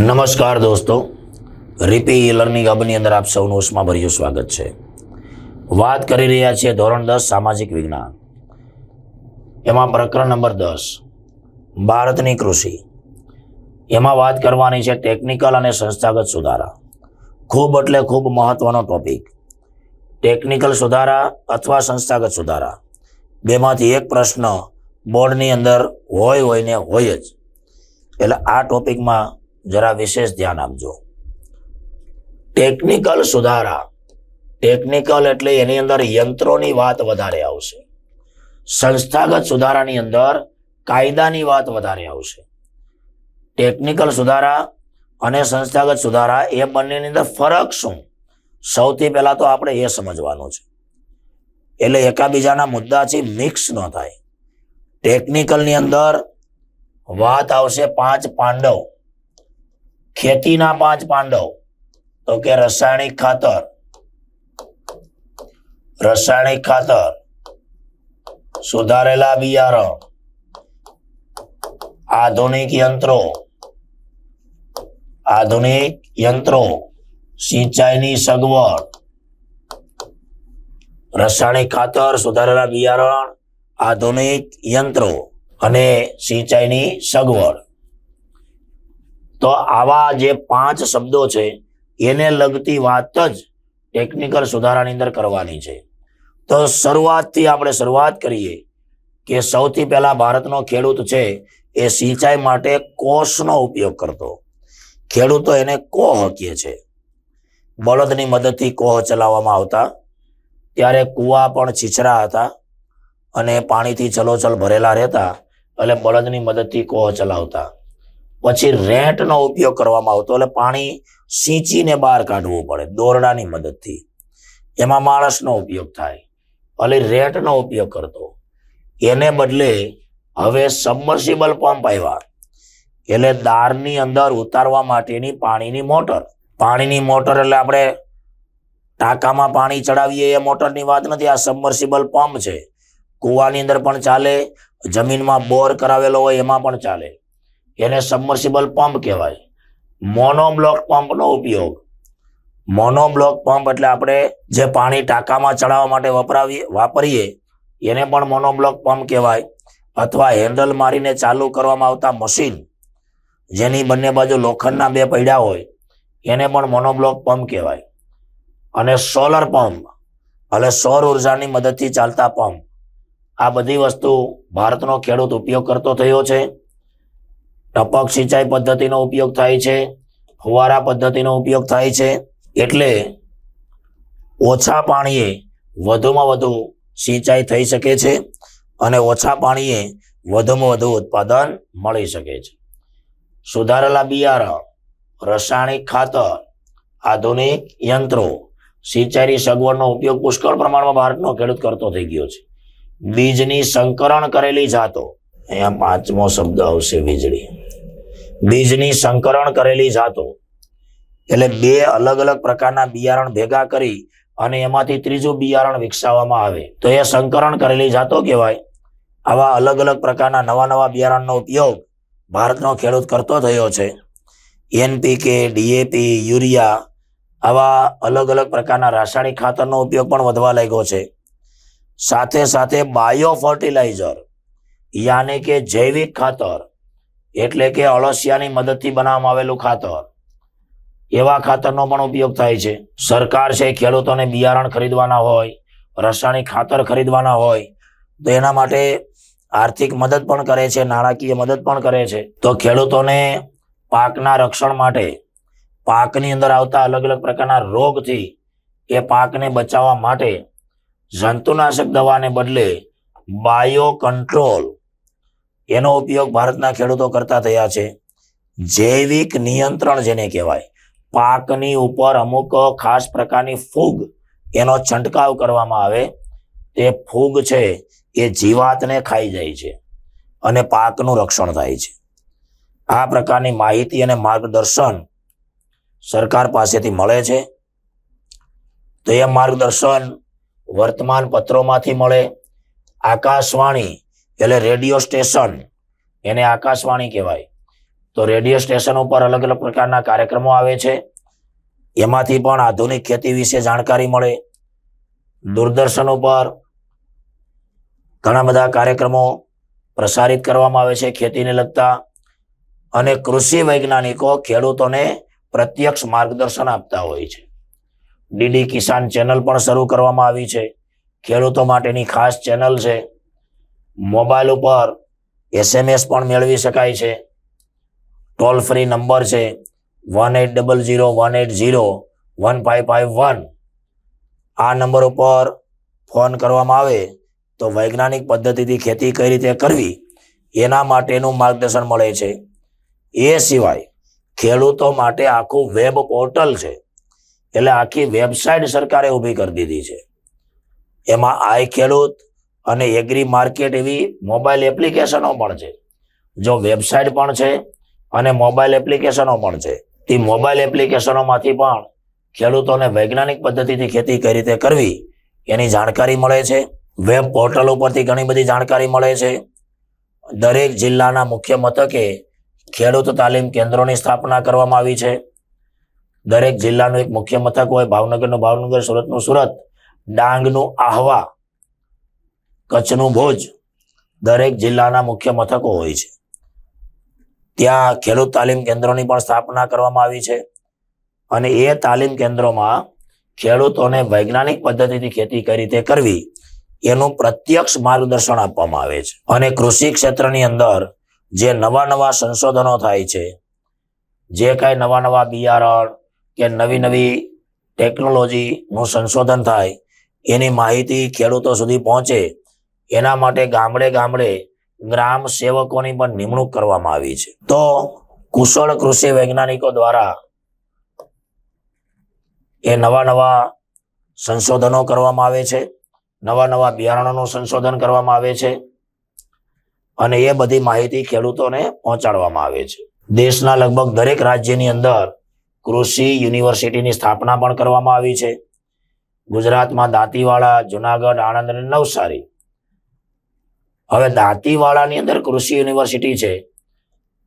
નમસ્કાર દોસ્તો. રીપી લર્નિંગ હબની અંદર આપ સૌનું ઉષ્માભર્યું સ્વાગત છે. વાત કરી રહ્યા છીએ ધોરણ દસ, સામાજિક વિજ્ઞાન. એમાં પ્રકરણ નંબર દસ, ભારતની કૃષિ. એમાં વાત કરવાની છે ટેકનિકલ અને સંસ્થાગત સુધારા. ખૂબ એટલે ખૂબ મહત્વનો ટોપિક ટેકનિકલ સુધારા અથવા સંસ્થાગત સુધારા. બેમાંથી એક પ્રશ્ન બોર્ડની અંદર હોય હોય ને હોય જ. એટલે આ ટોપિકમાં જરા વિશેષ ધ્યાન આપજો. ટેકનિકલ સુધારા. ટેકનિકલ એટલે એની અંદર યંત્રોની વાત વધારે આવશે. સંસ્થાગત સુધારાની અંદર કાયદાની વાત વધારે આવશે. ટેકનિકલ સુધારા અને સંસ્થાગત સુધારા એ બંનેની અંદર ફરક શું? સૌથી પહેલાં તો આપણે એ સમજવાનું છે. એટલે એકાબીજાના મુદ્દાથી મિક્સ ન થાય. ટેકનિકલની અંદર વાત આવશે પાંચ પાંડવ. ખેતીના પાંચ પાંડવ, તો કે રાસાયણિક ખાતર રાસાયણિક ખાતર, સુધારેલા બિયારણ, આધુનિક યંત્રો આધુનિક યંત્રો, સિંચાઈની સગવડ, રાસાયણિક ખાતર, સુધારેલા બિયારણ, આધુનિક યંત્રો અને સિંચાઈની સગવડ. તો આવા જે પાંચ શબ્દો છે, એને લગતી વાત જ ટેકનિકલ સુધારાની અંદર કરવાની છે. તો શરૂઆતથી આપણે શરૂઆત કરીએ કે સૌથી પહેલા ભારતનો ખેડૂત છે, એ સિંચાઈ માટે કોષનો ઉપયોગ કરતો. ખેડૂતો એને કોહ કહે છે. બળદની મદદથી કોહ ચલાવવામાં આવતા, ત્યારે કૂવા પણ છીછરા હતા અને પાણીથી ચલોચલ ભરેલા રહેતા, એટલે બળદની મદદથી કોહ ચલાવતા. પછી રેટનો ઉપયોગ કરવામાં આવતો એટલે પાણી સિંચીને બહાર કાઢવું પડે, દોરડાની મદદથી. એમાં માણસનો ઉપયોગ થાય એટલે રેટનો ઉપયોગ કરતો. એને બદલે હવે સબમર્સિબલ પંપ આવ્યા. એટલે દારની અંદર ઉતારવા માટેની પાણીની મોટર. પાણીની મોટર એટલે આપણે ટાંકામાં પાણી ચડાવીએ એ મોટરની વાત નથી, આ સબમર્સિબલ પંપ છે. કૂવાની અંદર પણ ચાલે, જમીનમાં બોર કરાવેલો હોય એમાં પણ ચાલે. એને સબમર્સિબલ પંપ કહેવાય. મોનોબ્લોક પંપનો ઉપયોગ. મોનોબ્લોક પંપ એટલે આપણે જે પાણી ટાંકામાં ચડાવવા માટે વપરાવીએ, વાપરીએ, એને પણ મોનોબ્લોક પંપ કહેવાય. અથવા હેન્ડલ મારીને ચાલુ કરવામાં આવતા મશીન જેની બંને બાજુ લોખંડના બે પૈડા હોય, એને પણ મોનોબ્લોક પંપ કહેવાય. અને સોલર પંપ એટલે સૌર ઉર્જાની મદદથી ચાલતા પંપ આ બધી વસ્તુ ભારતનો ખેડૂત ઉપયોગ કરતો થયો છે. ટપક સિંચાઈ પદ્ધતિનો ઉપયોગ થાય છે, ફુવારા પદ્ધતિનો ઉપયોગ થાય છે, એટલે ઓછા પાણીએ વધુમાં વધુ સિંચાઈ થઈ શકે છે અને ઓછા પાણીએ વધુમાં વધુ ઉત્પાદન મળી શકે છે. સુધારેલા બિયારણ, રાસાયણિક ખાતર, આધુનિક યંત્રો, સિંચાઈની સગવડનો ઉપયોગ પુષ્કળ પ્રમાણમાં ભારતનો ખેડૂત કરતો થઈ ગયો છે. બીજની સંકરણ કરેલી જાતો, અહીંયા પાંચમો શબ્દ આવશે વીજળી. બીજની સંકરણ કરેલી જાતો. એટલે બે અલગ અલગ પ્રકારના બિયારણ ભેગા કરી અને એમાંથી ત્રીજું બિયારણ વિકસાવવામાં આવે. તો એ સંકરણ કરેલી જાતો કહેવાય. આવા અલગ અલગ પ્રકારના નવા નવા બિયારણનો ઉપયોગ ભારતનો ખેડૂત કરતો થયો છે. એનપીકે, ડીએપી, યુરિયા આવા અલગ અલગ પ્રકારના રાસાયણિક ખાતરનો ઉપયોગ પણ વધવા લાગ્યો છે. સાથે સાથે બાયો ફર્ટિલાઇઝર યાની કે જૈવિક ખાતર એટલે કે અળસિયાની મદદથી બનાવવામાં આવેલું ખાતર. એવા ખાતરનો પણ ઉપયોગ થાય છે. સરકાર છે, ખેડૂતોને બિયારણ ખરીદવાના હોય, રાસાયણિક ખાતર ખરીદવાના હોય, તો એના માટે આર્થિક મદદ પણ કરે છે, નાણાકીય મદદ પણ કરે છે. તો ખેડૂતોને પાકના રક્ષણ માટે પાકની અંદર આવતા અલગ અલગ પ્રકારના રોગથી એ પાકને બચાવવા માટે જંતુનાશક દવાને બદલે બાયો કંટ્રોલ એનો ઉપયોગ ભારતના ખેડૂતો કરતા થયા છે. જૈવિક નિયંત્રણ જેને કહેવાય. પાકની ઉપર અમુક ખાસ પ્રકારની ફૂગ એનો છંટકાવ કરવામાં આવે. તે ફૂગ છે એ જીવાતને ખાઈ જાય છે અને પાકનું રક્ષણ થાય છે. આ પ્રકારની માહિતી અને માર્ગદર્શન સરકાર પાસેથી મળે છે. તો એ માર્ગદર્શન વર્તમાન પત્રોમાંથી મળે. આકાશવાણી એટલે રેડિયો સ્ટેશન, એને આકાશવાણી કહેવાય. તો રેડિયો સ્ટેશન ઉપર અલગ અલગ પ્રકારના કાર્યક્રમો આવે છે. એમાંથી પણ આધુનિક ખેતી વિશે જાણકારી મળે. દૂરદર્શન ઉપર ઘણા બધા કાર્યક્રમો પ્રસારિત કરવામાં આવે છે ખેતીને લગતા. અને કૃષિ વૈજ્ઞાનિકો ખેડૂતોને પ્રત્યક્ષ માર્ગદર્શન આપતા હોય છે. ડીડી કિસાન ચેનલ પણ શરૂ કરવામાં આવી છે. ખેડૂતો માટેની ખાસ ચેનલ છે. મોબાઈલ ઉપર એસએમએસ પણ મેળવી શકાય છે. ટોલ ફ્રી નંબર છે one eight double zero one eight zero one five five one આ નંબર ઉપર ફોન કરવામાં આવે તો વૈજ્ઞાનિક પદ્ધતિથી ખેતી કઈ રીતે કરવી એના માટેનું માર્ગદર્શન મળે છે. એ સિવાય ખેડૂતો માટે આખું વેબ પોર્ટલ છે. એટલે આખી વેબસાઇટ સરકારે ઊભી કરી દીધી છે. એમાં આઈ ખેડૂત અને એગ્રી માર્કેટ એવી મોબાઈલ એપ્લિકેશનો પણ છે. જો વેબસાઇટ પણ છે અને મોબાઈલ એપ્લિકેશનો પણ છે. તે મોબાઈલ એપ્લિકેશનોમાંથી પણ ખેડૂતોને વૈજ્ઞાનિક પદ્ધતિથી ખેતી કઈ રીતે કરવી એની જાણકારી મળે છે. વેબ પોર્ટલ ઉપરથી ઘણી બધી જાણકારી મળે છે. દરેક જિલ્લાના મુખ્ય મથકે ખેડૂત તાલીમ કેન્દ્રોની સ્થાપના કરવામાં આવી છે. દરેક જિલ્લાનું એક મુખ્ય મથક હોય, ભાવનગરનું, ભાવનગર સુરતનું સુરત, ડાંગનું આહવા કચ્છનું ભોજ દરેક જિલ્લાના મુખ્ય મથકો હોય છે. ત્યાં ખેડૂત તાલીમ કેન્દ્રોની પણ સ્થાપના કરવામાં આવી છે અને એ તાલીમ કેન્દ્રોમાં ખેડૂતોને વૈજ્ઞાનિક પદ્ધતિથી ખેતી કઈ રીતે કરવી એનું પ્રત્યક્ષ માર્ગદર્શન આપવામાં આવે છે. અને કૃષિ ક્ષેત્રની અંદર જે નવા નવા સંશોધનો થાય છે, જે કાંઈ નવા નવા બિયારણ કે નવી નવી ટેકનોલોજીનું સંશોધન થાય, એની માહિતી ખેડૂતો સુધી પહોંચે એના માટે ગામડે ગામડે ગ્રામ સેવકોની પણ નિમણૂક કરવામાં આવી છે. તો કુશળ કૃષિ વૈજ્ઞાનિકો દ્વારા એ નવા નવા સંશોધનો કરવામાં આવે છે. નવા નવા બિયારણોનું સંશોધન કરવામાં આવે છે. અને એ બધી માહિતી ખેડૂતોને પહોંચાડવામાં આવે છે. દેશના લગભગ દરેક રાજ્યની અંદર કૃષિ યુનિવર્સિટીની સ્થાપના પણ કરવામાં આવી છે. ગુજરાતમાં દાંતીવાડા, જુનાગઢ, આણંદ અને નવસારી હવે દાંતીવાડાની અંદર કૃષિ યુનિવર્સિટી છે,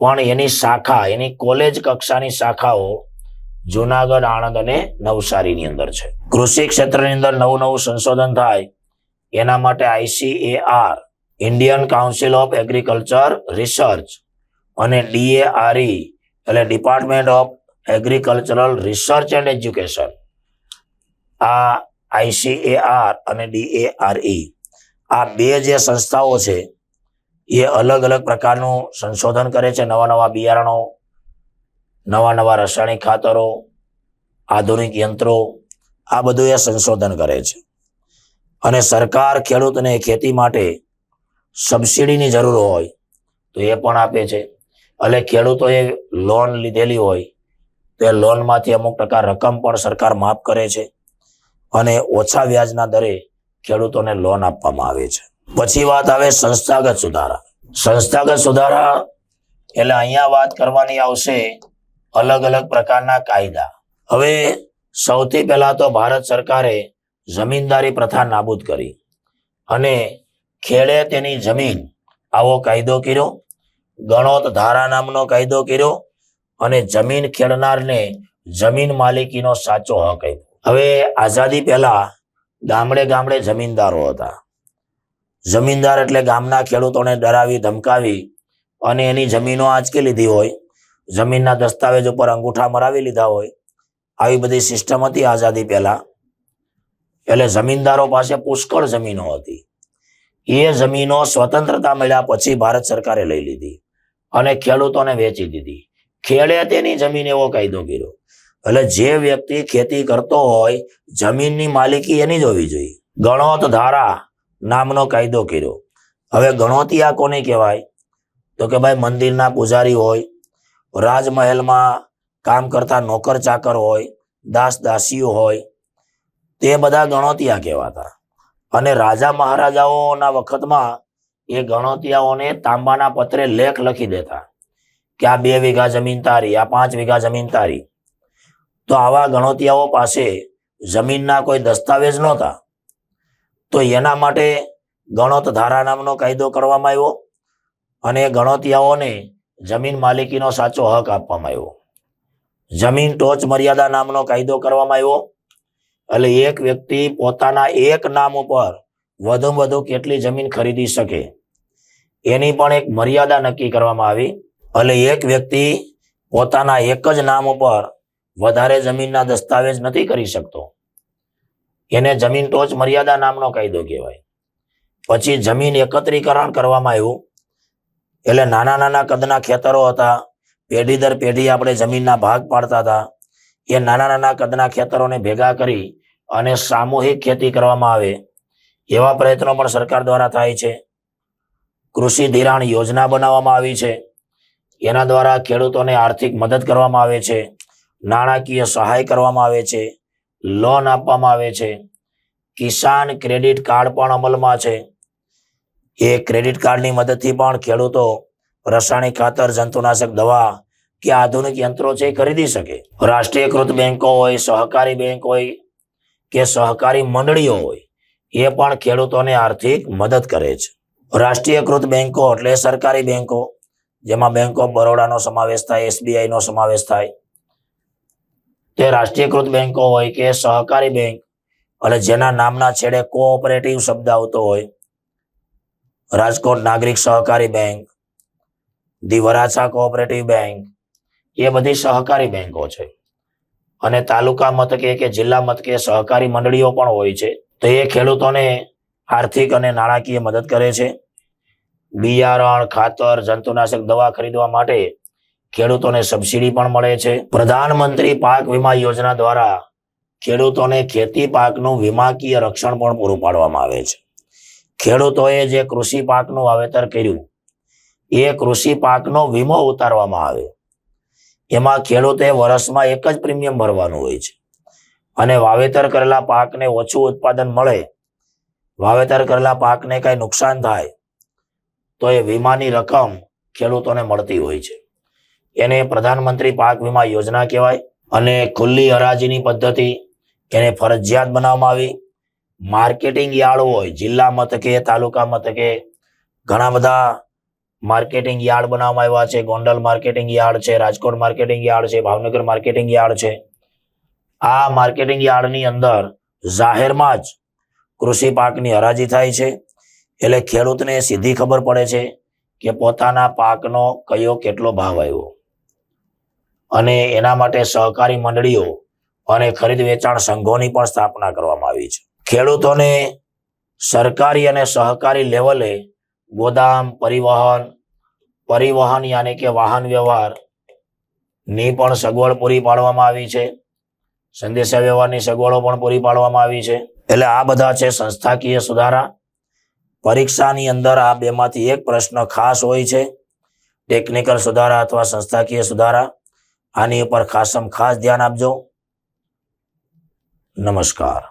પણ એની શાખા, એની કોલેજ કક્ષાની શાખાઓ જુનાગઢ, આણંદ અને નવસારીની અંદર છે. કૃષિ ક્ષેત્રની અંદર નવું નવું સંશોધન થાય, એના માટે ICAR Indian council of agriculture research અને ડીએઆરઈ એટલે department of agricultural research and education. આ આઈસીએઆર અને ડીએઆરઈ આ બે જે સંસ્થાઓ છે, એ અલગ અલગ પ્રકારનું સંશોધન કરે છે. નવા નવા બિયારણો, નવા નવા રાસાયણિક ખાતરો, આધુનિક યંત્રો, આ બધું એ સંશોધન કરે છે. અને સરકાર ખેડૂતને ખેતી માટે સબસિડીની જરૂર હોય, તો એ પણ આપે છે. એટલે ખેડૂતોએ લોન લીધેલી હોય, તો એ લોનમાંથી અમુક ટકા રકમ પણ સરકાર માફ કરે છે. અને ઓછા વ્યાજના દરે ખેડૂતોને લોન આપવામાં આવે છે. પછી વાત આવે સંસ્થાગત સુધારા. સંસ્થાગત સુધારા એટલે અહીંયા વાત કરવાની આવશે અલગ અલગ પ્રકારના કાયદા. હવે સૌથી પહેલા તો ભારત સરકારે જમીનદારી પ્રથા નાબૂદ કરી અને ખેડે તેની જમીન આવો કાયદો કર્યો, ગણોત ધારા નામનો કાયદો કર્યો અને જમીન ખેડનારને જમીન માલિકીનો સાચો હક આપ્યો. હવે આઝાદી પહેલા ગામડે ગામડે જમીનદારો હતા. જમીનદાર એટલે ગામના ખેડૂતોને ડરાવી, ધમકાવી અને એની જમીનો આંચકી લીધી હોય. જમીનના દસ્તાવેજ ઉપર અંગૂઠા મરાવી લીધા હોય. આવી બધી સિસ્ટમ હતી આઝાદી પહેલા. એટલે જમીનદારો પાસે પુષ્કળ જમીનો હતી. એ જમીનો સ્વતંત્રતા મળ્યા પછી ભારત સરકારે લઈ લીધી અને ખેડૂતોને વેચી દીધી. ખેડે તેની જમીન એવો કાયદો કર્યો. એટલે જે વ્યક્તિ ખેતી કરતો હોય, જમીનની માલિકી એની જ હોવી જોઈએ. ગણોત ધારા નામનો કાયદો કર્યો. હવે ગણોતિયા કોને કહેવાય? તો કે ભાઈ મંદિરના પૂજારી હોય, રાજમહેલમાં કામ કરતા નોકર ચાકર હોય, દાસ દાસીઓ હોય, તે બધા ગણોતિયા કહેવાતા. અને રાજા મહારાજાઓના વખતમાં એ ગણોતિયાઓને તાંબાના પત્રે લેખ લખી દેતા કે આ બે વીઘા જમીન તારી, આ પાંચ વીઘા જમીન તારી. તો આવા ગણોતિયાઓ પાસે જમીનના કોઈ દસ્તાવેજ નહોતા. તો એના માટે ગણોત ધારા નામનો કાયદો કરવામાં આવ્યો અને ગણોતિયાઓને જમીન માલિકીનો સાચો હક આપવામાં આવ્યો. જમીન ટોચ મર્યાદા નામનો કાયદો કરવામાં આવ્યો એટલે એક વ્યક્તિ પોતાના એક નામ ઉપર વધુ વધુ કેટલી જમીન ખરીદી શકે એની પણ એક મર્યાદા નક્કી કરવામાં આવી. એટલે એક વ્યક્તિ પોતાના એક જ નામ ઉપર વધારે જમીનના દસ્તાવેજ નથી કરી શકતો. એને જમીન ટોચ મર્યાદા નામનો કાયદો કહેવાય. પછી જમીન એકત્રીકરણ કરવામાં આવ્યું. એટલે નાના નાના કદના ખેતરો હતા. પેઢી દર પેઢી આપણે જમીનના ભાગ પાડતા હતા. એ નાના નાના કદના ખેતરોને ભેગા કરી અને સામૂહિક ખેતી કરવામાં આવે. એવા પ્રયત્નો પણ સરકાર દ્વારા થાય છે. કૃષિ ધિરાણ યોજના બનાવવામાં આવી છે. એના દ્વારા ખેડૂતોને આર્થિક મદદ કરવામાં આવે છે. નાણાકીય સહાય કરવામાં આવે છે લોન આપવામાં આવે છે, કિસાન ક્રેડિટ કાર્ડ પણ અમલમાં છે. એ ક્રેડિટ કાર્ડની મદદથી પણ ખેડૂતો રાસાયણિક ખાતર, જંતુનાશક દવા કે આધુનિક યંત્રો છે એ ખરીદી શકે. રાષ્ટ્રીયકૃત બેંકો હોય, સહકારી બેંક હોય કે સહકારી મંડળીઓ હોય, એ પણ ખેડૂતોને આર્થિક મદદ કરે છે. રાષ્ટ્રીયકૃત બેંકો એટલે સરકારી બેંકો, જેમાં બેંક ઓફ બરોડાનો સમાવેશ થાય એસબીઆઈ નો સમાવેશ થાય તે રાષ્ટ્રીયકૃત બેંકો હોય કે સહકારી બેંક, એટલે જેના નામના છેડે કોઓપરેટિવ શબ્દ આવતો હોય. રાજકોટ નાગરિક સહકારી bank, the Varachha cooperative bank, એ બધી સહકારી બેંકો છે. અને તાલુકા મથકે કે જિલ્લા મથકે સહકારી મંડળીઓ પણ હોય છે. તો એ ખેડૂતોને આર્થિક અને નાણાકીય મદદ કરે છે. બિયારણ, ખાતર, જંતુનાશક દવા ખરીદવા માટે ખેડૂતોને સબસિડી પણ મળે છે. પ્રધાનમંત્રી પાક વીમા યોજના દ્વારા ખેડૂતોને ખેતી પાકનું વીમાકીય રક્ષણ પણ પૂરું પાડવામાં આવે છે. ખેડૂતોએ જે કૃષિ પાકનું વાવેતર કર્યું, એ કૃષિ પાકનો વીમો ઉતારવામાં આવે. એમાં ખેડૂતે વર્ષમાં એક જ પ્રીમિયમ ભરવાનું હોય છે. અને વાવેતર કરેલા પાકને ઓછું ઉત્પાદન મળે, વાવેતર કરેલા પાકને કઈ નુકસાન થાય, તો એ વીમાની રકમ ખેડૂતોને મળતી હોય છે. એને પ્રધાનમંત્રી પાક વીમા યોજના કહેવાય અને ખુલ્લી હરાજીની પદ્ધતિ એને ફરજિયાત બનાવવામાં આવી. માર્કેટિંગ યાર્ડ હોય, જિલ્લા મથકે, તાલુકા મથકે, ઘણા બધા માર્કેટિંગ યાર્ડ બનાવવામાં આવ્યા છે. ગોંડલ માર્કેટિંગ યાર્ડ છે, રાજકોટ માર્કેટિંગ યાર્ડ છે, ભાવનગર માર્કેટિંગ યાર્ડ છે. આ માર્કેટિંગ યાર્ડની અંદર જાહેરમાં જ કૃષિ પાકની હરાજી થાય છે. એટલે ખેડૂતને સીધી ખબર પડે છે કે પોતાના પાકનો કયો કેટલો ભાવ આવ્યો. અને એના માટે સહકારી મંડળીઓ અને ખરીદ વેચાણ સંઘોની પણ સ્થાપના કરવામાં આવી છે. ખેડૂતોને સરકારી અને સહકારી લેવલે ગોદામ, પરિવહન પરિવહન યાની કે વાહન વ્યવહારની પણ સગવડ પૂરી પાડવામાં આવી છે. સંદેશા વ્યવહારની સગવડો પણ પૂરી પાડવામાં આવી છે. એટલે આ બધા છે સંસ્થાકીય સુધારા. પરીક્ષાની અંદર આ બેમાંથી એક પ્રશ્ન ખાસ હોય છે. ટેકનિકલ સુધારા અથવા સંસ્થાકીય સુધારા. આની ઉપર ખાસમ ખાસ ધ્યાન આપજો. નમસ્કાર.